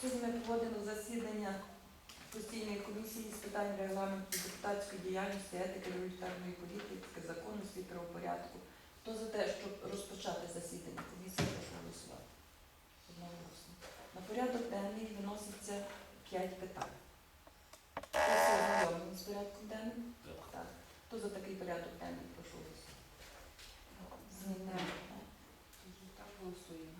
Сьогодні ми проводимо засідання постійної комісії з питань регламенту депутатської діяльності, етики, регуляторної політики, законності, правопорядку. Хто за те, щоб розпочати засідання комісії, прошу голосувати. Одноголосно. На порядок денний виноситься п'ять питань. Хто ознайомлений з порядком денним? Так. Хто за такий порядок денний, прошу голосувати. Зміни. Так голосуємо.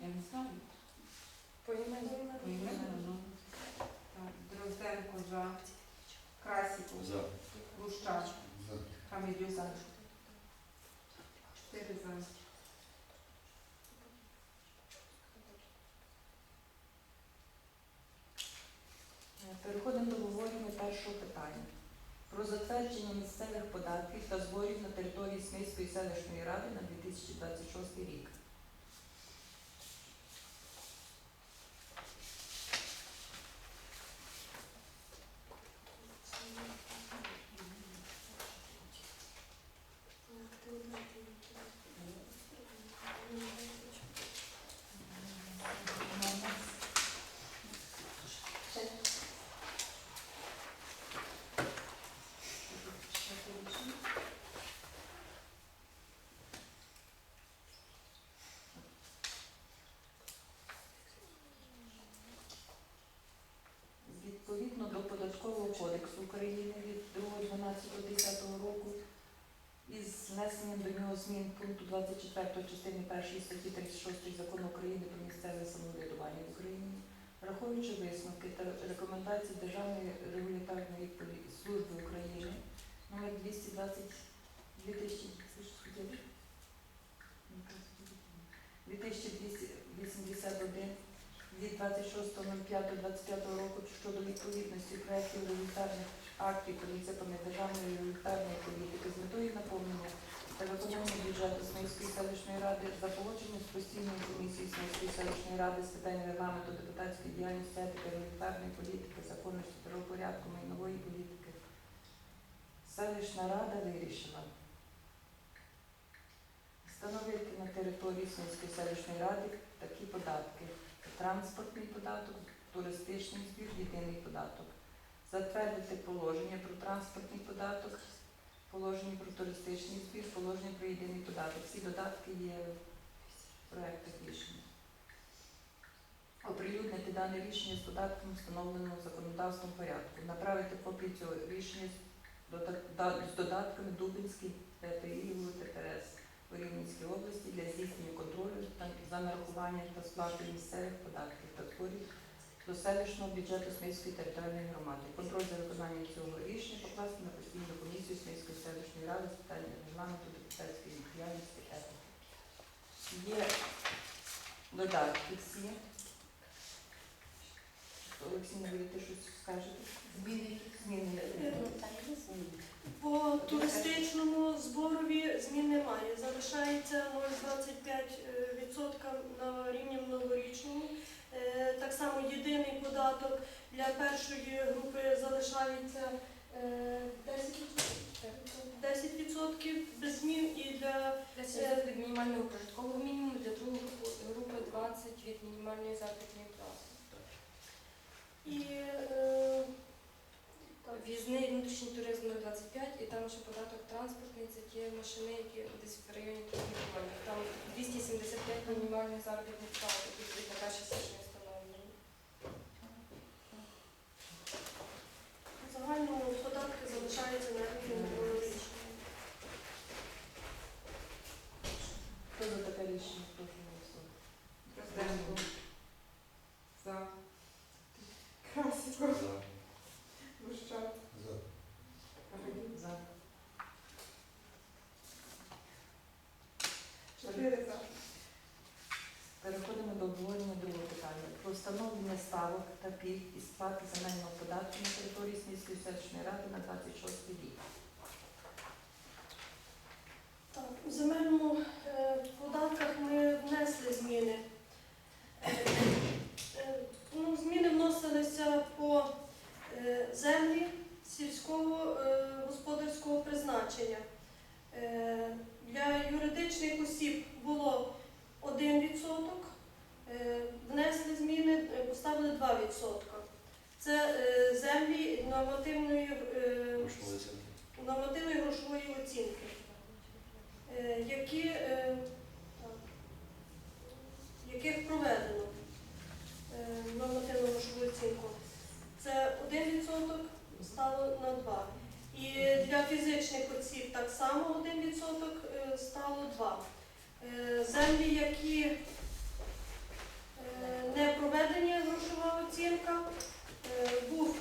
Я не знаю. Поіменно. Так, Дрозденко за. Красіков. За. Лущак. За. Хамедюк. За. Чотири за. Переходимо до обговорення першого питання. Про затвердження місцевих податків та зборів на території Смільської селищної ради на 2026 рік. Відповідно до Кодексу України від 2.12.10 року із внесенням до нього змін пункту 24 частини 1 статті 36 Закону України про місцеве самоврядування в Україні, враховуючи висновки та рекомендації Державної регуляторної служби України номер 220 2000 2281 від 26.05.25 року щодо відповідності проєктів регулярних актів принципами державної регулярної політики з метою наповнення та виконання бюджету Смільської селищної ради за погодженням з постійною комісією Смільської селищної ради з питань регламенту депутатської діяльності, етики, регулярної політики, законності, правопорядку, майнової політики. Селищна рада вирішила встановити на території Смільської селищної ради такі податки транспортний податок, туристичний збір, єдиний податок. Затвердити положення про транспортний податок, положення про туристичний збір, положення про єдиний податок. Всі додатки є в проектах рішення. Оприлюднити дане рішення з додатком, встановленого законодавством порядку. Направити копію цього рішення з додатками Дубинській ТТІ ТРС у Рівненській області для здійснення контролю та за нарахування та сплати місцевих податків та творів до селищного бюджету Смільської територіальної громади. Контроль за виконанням цього рішення покласти на постійну комісію Смільської селищної ради з питань регламенту депутатської діяльності етики. Є додатки всі. Олексій, не будете щось скажете? Зміни. Зміни. По туристичному зборові змін немає. Залишається 0,25% на рівні минулорічному. Е, Так само єдиний податок для першої групи залишається е, 10%, 10% без змін і для від мінімального прожиткового мінімуму, для другої групи- групи 20 від мінімальної заробітної плати. І, е, В'їзний внутрішній туризм 0,25 і там ще податок транспортний, це ті машини, які десь в районі трьох мінімальних. Там 275 мінімальних заробітних плат, які будуть на перші січні встановлені. Загально податки залишаються на рівні минулорічного. Хто за таке рішення? Прошу голосувати. Дрозденко. За. Красіков. За. Лущак. За. Хамедюк. За. Чотири за. Переходимо до обговорення другого питання. Про встановлення ставок та пільг і сплати земельного податку на території Смільської селищної ради на 26 рік. Так, у земельному е, податках ми внесли зміни. Е, е, ну, зміни вносилися по е, землі сільського е, господарського призначення. Е, Для юридичних осіб було 1%, поставили 2%. Це е, землі нормативної е, нормативної грошової оцінки, е, які, яких проведено е, нормативну грошову оцінку. Це 1% стало на 2%. І для фізичних осіб так само 1% стало 2%. Землі, які Е, не проведення грошова оцінка, е, був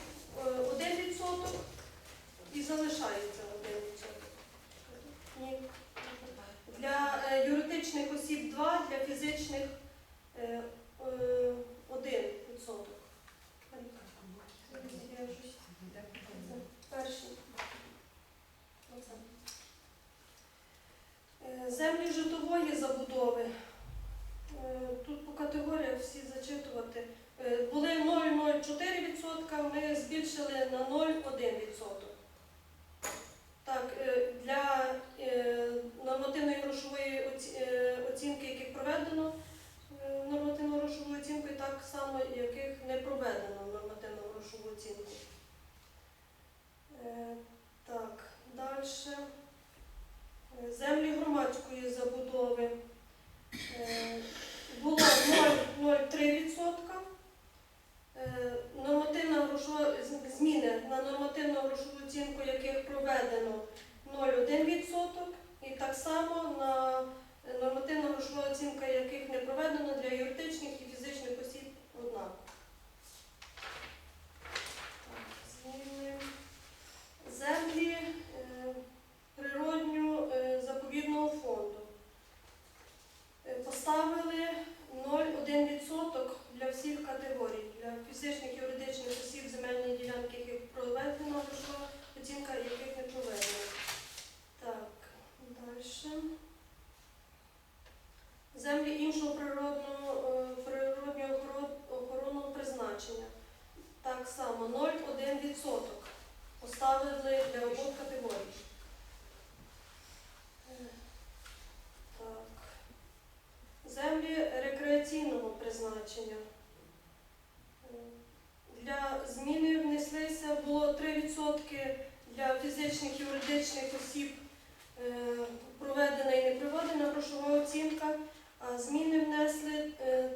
Зміни внесли е,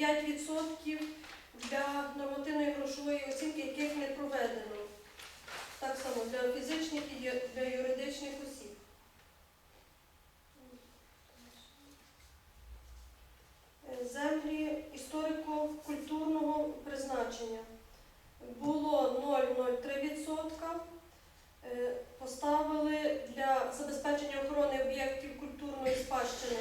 5% для нормативної грошової оцінки, яких не проведено. Так само для фізичних і для юридичних осіб. Е, землі історико-культурного призначення було 0,03%. Е, поставили для забезпечення охорони об'єктів культурної спадщини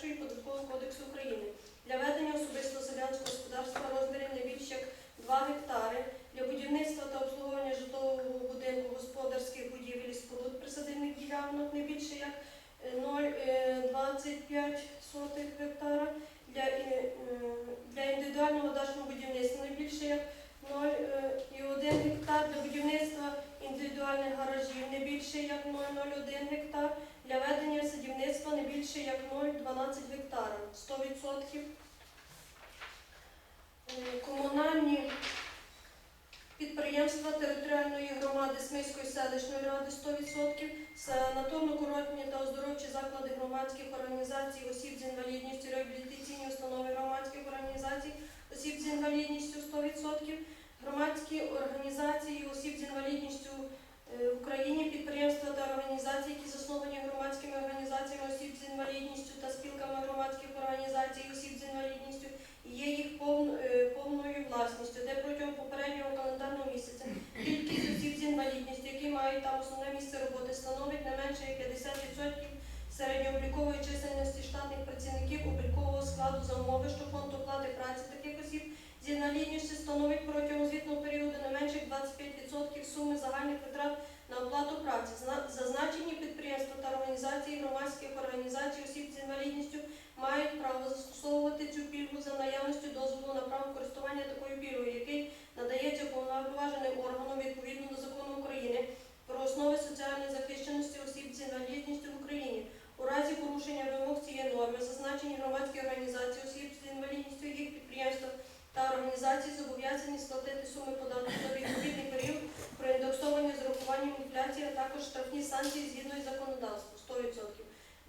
281 Податкового кодексу України. Для ведення особистого селянського господарства розмірів не більш як 2 гектари. Для будівництва та обслуговування житлового будинку господарських будівель і споруд присадибних ділянок не більше як е, 0,25 гектара, для, е, е, для індивідуального дачного будівництва не більше як 0,1 гектар, для будівництва індивідуальних гаражів не більше як 0,01 гектар, для ведення садівництва не більше як 0,12 гектара, 100%. Е, Комунальні підприємства територіальної громади Смиської селищної ради 100%, санаторно-курортні та оздоровчі заклади громадських організацій осіб з інвалідністю, реабілітаційні установи громадських організацій осіб з інвалідністю 100%, громадські організації осіб з інвалідністю е, в Україні, підприємства та організації, які засновані громадськими організаціями осіб з інвалідністю та спілками громадських організацій осіб з інвалідністю і є їх пов- е, повною власністю, де протягом попереднього календарного місяця кількість осіб з інвалідністю, які мають там основне місце роботи, становить не менше як 50% середньооблікової чисельності штатних працівників облікового складу за умови, що фонд оплати праці таких осіб з інвалідністю становить протягом звітного періоду не менше як 25% суми загальних витрат на оплату праці. Зазначені підприємства та організації громадських організацій осіб з інвалідністю мають право застосовувати цю пільгу за наявністю дозволу на право користування такою пільгою, який надається повноваженим органом відповідно до закону України про основи соціальної захищеності осіб з інвалідністю в Україні. У разі порушення вимог цієї норми зазначені громадські організації осіб з інвалідністю їх підприємства та організації зобов'язані сплатити суми податку за відповідний період проіндексовані з урахуванням інфляції, а також штрафні санкції згідно із законодавством 100%.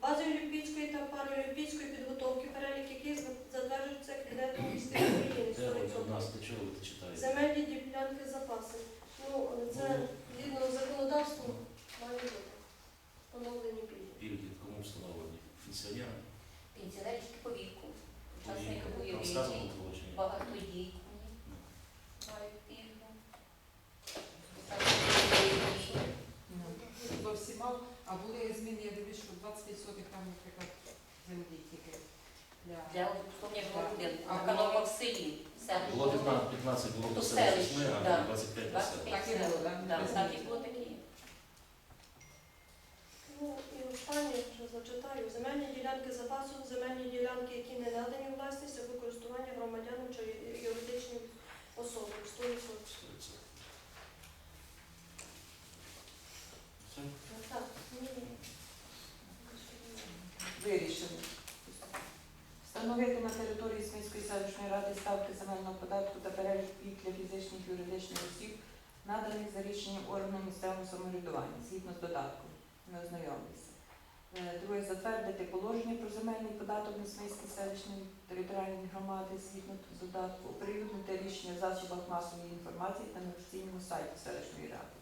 Бази олімпійської та паралімпійської підготовки, перелік яких затверджується Кабінетом міністрів України Де ви у 100%. нас, до чого ви читаєте? Земельні ділянки запаси. Ну, це згідно з законодавством має бути встановлені пільги. Пільги кому встановлені? Пенсіонерам? Пенсіонери тільки по віку. Учасники бойових дій, чи ні? багатодітні мають пільгу. До всіма, а були зміни, я дивлюсь, що 20 сотих там, наприклад, землі тільки для... Для будинку. А Така в селі. Було 15, 15 було до селищ, 7, а 25 до селищ. 25 Так і було, Без Так і було такі. Ну і останнє, що зачитаю, земельні ділянки запасу, земельні ділянки, які не надані власність або користування громадянам чи юридичним особам. 100%. Все? Так. Вирішено. Встановити на території Смільської селищної ради ставки земельного податку та перелік пільг для фізичних і юридичних осіб, наданих за рішенням органу місцевого самоврядування, згідно з додатком. Ми ознайомилися. Е, Друге, затвердити положення про земельний податок на Смільській селищної територіальної громади згідно з додатку, оприлюднити рішення в засобах масової інформації та на офіційному сайті селищної ради.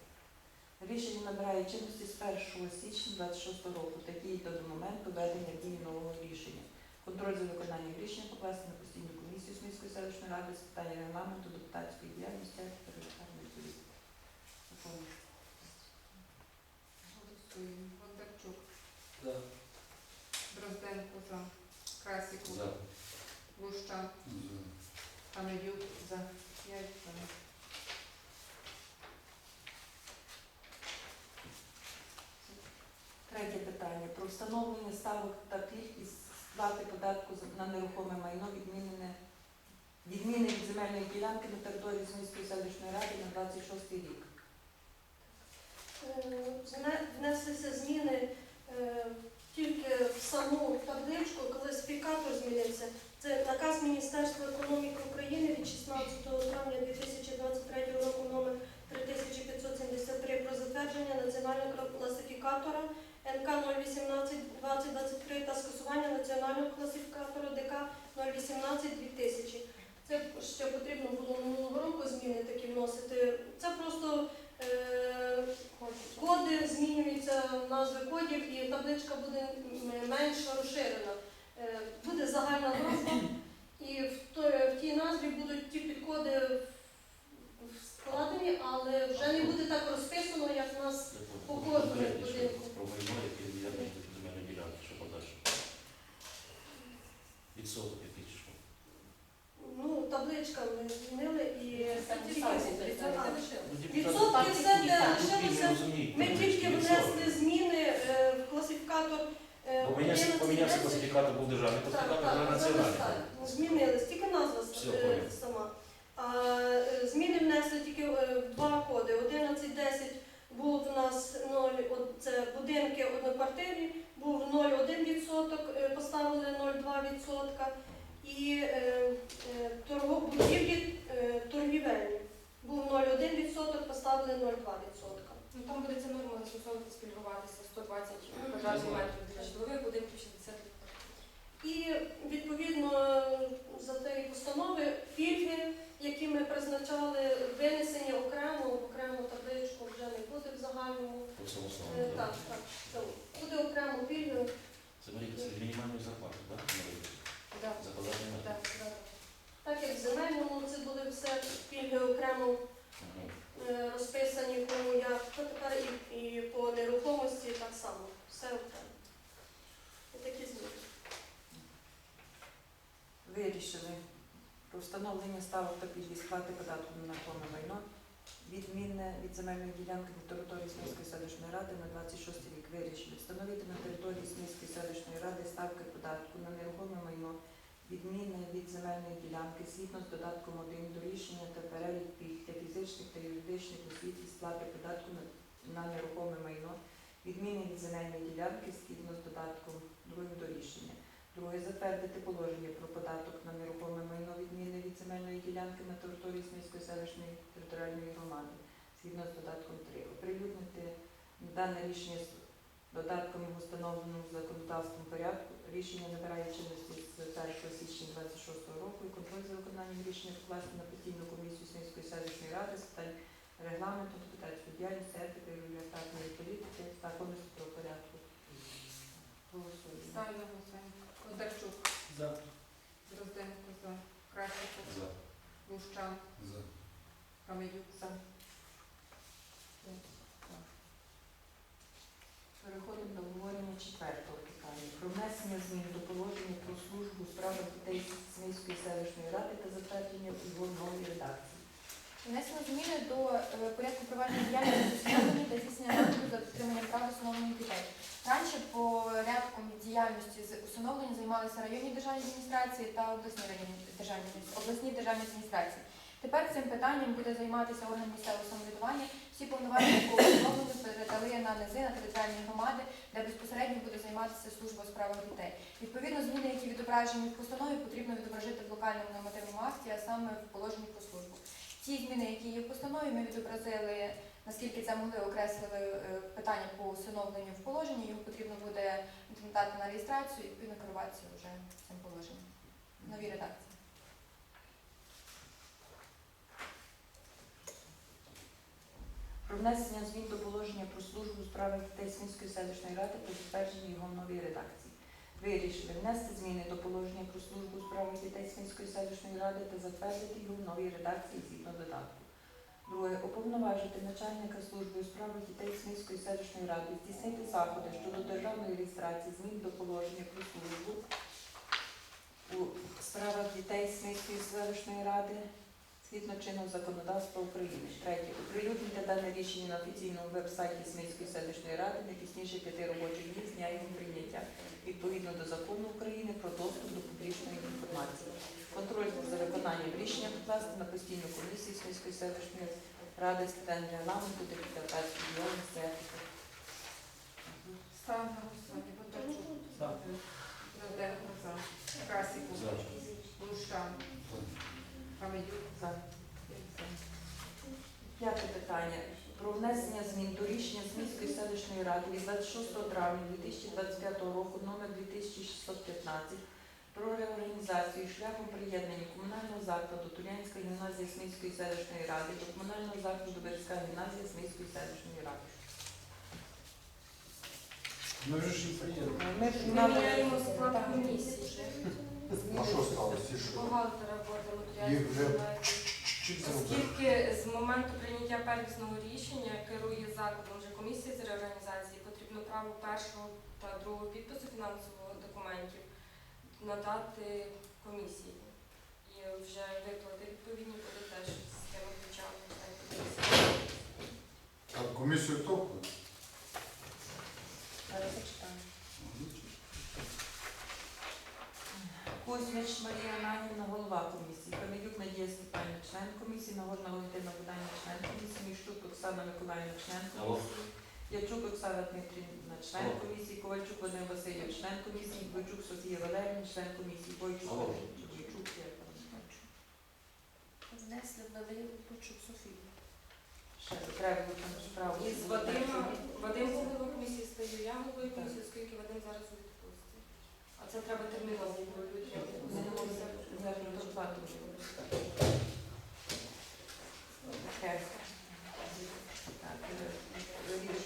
Рішення набирає чинності з 1 січня 26 року та діє до моменту введення дії нового рішення. Контроль за виконанням рішення покласти на постійну комісію Смільської селищної ради з питань регламенту, депутатської діяльності та парламентарної політики. Голосуємо. Бондарчук, За. Дрозденко за, Красіков, За. Лущан, Панайюк за, п'ять за. Третє питання. Про встановлення ставок та пільг із сплати податку на нерухоме майно відмінене відміни від земельної ділянки на території Смільської селищної ради на 26 рік. Е, Внеслися зміни е, тільки в саму табличку, класифікатор змінився. Це наказ Міністерства економіки України від 16 травня 2023 року номер 3573 про затвердження національного класифікатора НК 018 2023 та скасування національного класифікатора ДК 018 2000. Це ще потрібно було минулого року зміни такі вносити. Це просто Е, Коди змінюються, назви кодів, і табличка буде менш розширена. Е, Буде загальна назва, і в, той- в тій назві будуть ті підкоди складені, але вже не буде так розписано, як в нас По кожному будинку. Про майно, яке відділення до земельної ділянки, що подальше. Відсоток який чи що. ну, табличка ми змінили і. Ну, Відсотки все тут те лишилося. Ми тільки внесли зміни е, в класифікатор. е, Помінявся, 11, помінявся класифікатор, був державний класифікатор, так, зараз національний. так. Змінились, тільки назва с- Все, е, сама. А е, зміни внесли тільки е, в два коди. 11.10 був в нас 0, це будинки одноквартирні, був 0,1%, е, поставили 0,2%. І е, е, будівлі торгівельні. Був 0,1%, поставили 0,2%. Ну там буде ця норма застосовувати спільгуватися 120 квадратних метрів для житлових будинків, 60 І відповідно за тієї постанови пільги, які ми призначали, винесені окремо, в окрему табличку вже не буде в всьому Е. Так, так. Це Буде окремо пільги. Це мінімальної зарплати, так? Метр. да, да. Так як в земельному це були все пільги окремо е, розписані, кому як. То тепер і, і по нерухомості так само. Все окремо. І такі зміни. Вирішили про встановлення ставок та пільги сплати податку на нерухоме майно, відмінне від земельної ділянки на території Смільської селищної ради на 26 рік. Вирішили встановити на території Смільської селищної ради ставки податку на нерухоме майно, відмінне від земельної ділянки згідно з додатком 1 до рішення та перелік пільг для фізичних та юридичних осіб із сплати податку на нерухоме майно, відмінне від земельної ділянки згідно з додатком 2 до рішення. Друге, затвердити положення про податок на нерухоме майно відмінне від земельної ділянки на території Смільської селищної територіальної громади, згідно з додатком 3. Оприлюднити дане рішення з додатком його встановленому законодавством порядку. Рішення набирає чинності з 1 січня 26 року і контроль за виконанням рішення покласти на постійну комісію Смільської селищної ради з питань регламенту, депутатської діяльності, етики, регуляторної політики, законності про порядку. Голосуємо. Голосування. За. Дрозденко за, Красиков, За. Лущан, За. Камедюк за. Переходимо до обговорення четвертого питання. Про внесення змін до положення про службу у справах дітей Смільської селищної ради та затвердження його нової редакції. Внесено зміни до е, порядку проведення діяльності встановлення та здійснення нагляду за дотриманням прав усиновлених дітей. Раніше порядком діяльності з усиновлення займалися районні державні адміністрації та обласні районні державні обласні державні адміністрації. Тепер цим питанням буде займатися орган місцевого самоврядування. Всі повноваження по усиновленню передали на низи, на територіальні громади, де безпосередньо буде займатися служба у справах дітей. Відповідно, зміни, які відображені в постанові, потрібно відображити в локальному нормативному акті, а саме в положенні про службу. Ті зміни, які є в постанові, ми відобразили, наскільки це могли окреслили е, питання по усиновленню в положенні. Його потрібно буде відповідати на реєстрацію і відповідно керуватися вже цим положенням. Нові редакції. Про внесення змін до положення про службу у справах дітей Смільської селищної ради та затвердження його в новій редакції. Вирішили внести зміни до положення про службу у справах дітей Смільської селищної ради та затвердити його в новій редакції згідно додатку. Друге, уповноважити начальника служби у справах дітей Смільської селищної ради здійснити заходи щодо державної реєстрації змін до положення про службу у справах дітей Смільської селищної ради згідно чинного законодавства України. Третє. Оприлюднити дане рішення на офіційному веб-сайті Смільської селищної ради не пізніше п'яти робочих днів з дня його прийняття відповідно до закону України про доступ до публічної інформації. Контроль за виконанням рішення покласти на постійну комісію Смільської селищної ради з питань регламенту та депутатської діяльності. Ставлю на голосування. За. Дрозденко за, Красиков, За. За. П'яте питання. Про внесення змін до рішення Смільської селищної ради від 26 травня 2025 року номер 2615 про реорганізацію шляхом приєднання комунального закладу Турянська гімназія Смільської селищної ради до комунального закладу Березька гімназія Смільської селищної ради. Ми вже ж їх приєднали. Ми Ми міняємо склад комісії. А що сталося? Ті, що Бухгалтера роботи Їх вже? Оскільки з моменту прийняття первісного рішення керує закладом вже комісія з реорганізації, потрібно право першого та другого підпису фінансових документів надати комісії. І вже виплати відповідні буде теж з тими ключами. Комісію хто входить? Зараз зачитаю. Кузьмич Марія Ананівна, голова комісії, Камедюк Надія Степанівна, член комісії, Нагорна Валентина Богданівна, член комісії, Міщук Оксана Миколаївна, член комісії, Ячук Оксана Дмитрівна, член комісії, Ковальчук Вадим Васильович, член комісії, Бойчук Софія Валерівна, член комісії, Бойчук. Бойчук. Внесли в новий Почук Софію. Ще треба там справу. І з Вадима, Вадим головою комісії, стаю я головою комісії, оскільки Вадим зараз у це треба терміново е,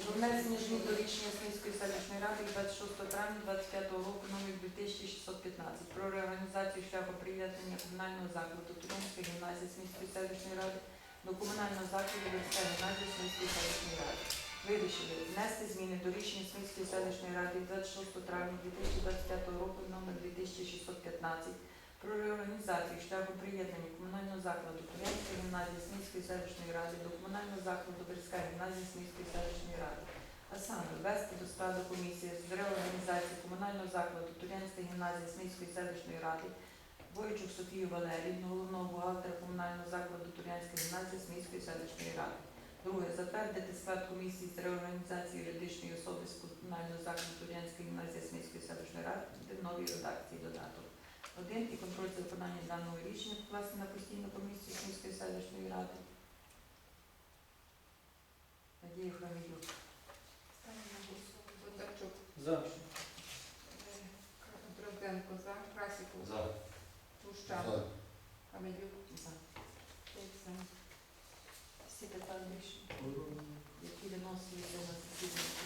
Про внесення змін до рішення Смільської селищної ради 26 травня 25 року номер 2615 про реорганізацію шляху приєднання комунального закладу Туринська гімназія Смільської селищної ради до комунального закладу Верська гімназія Смільської селищної ради. Вирішили внести зміни до рішення Смільської селищної ради 26 травня 2025 року номер 2615 про реорганізацію шляхом приєднання комунального закладу Турянська гімназія Смільської селищної ради до комунального закладу Березька гімназія Смільської селищної ради. А саме ввести до складу комісії з реорганізації комунального закладу Турянська гімназія Смільської селищної ради Бойчук Софію Валеріївну, головного бухгалтера комунального закладу Турянська гімназія Смільської селищної ради. Друге, затвердити склад комісії з реорганізації юридичної особи з комунального закладу Турянська гімназія Смільської селищної ради в новій редакції додаток. Один і контроль за виконанням даного рішення покласти на постійну комісію Смільської селищної ради. Надія Храмілюк. Бондарчук, За. Дрозденко за, Красіков, За. Лущак, За. Камедюк, За. п'ять за. Виносилися на засідання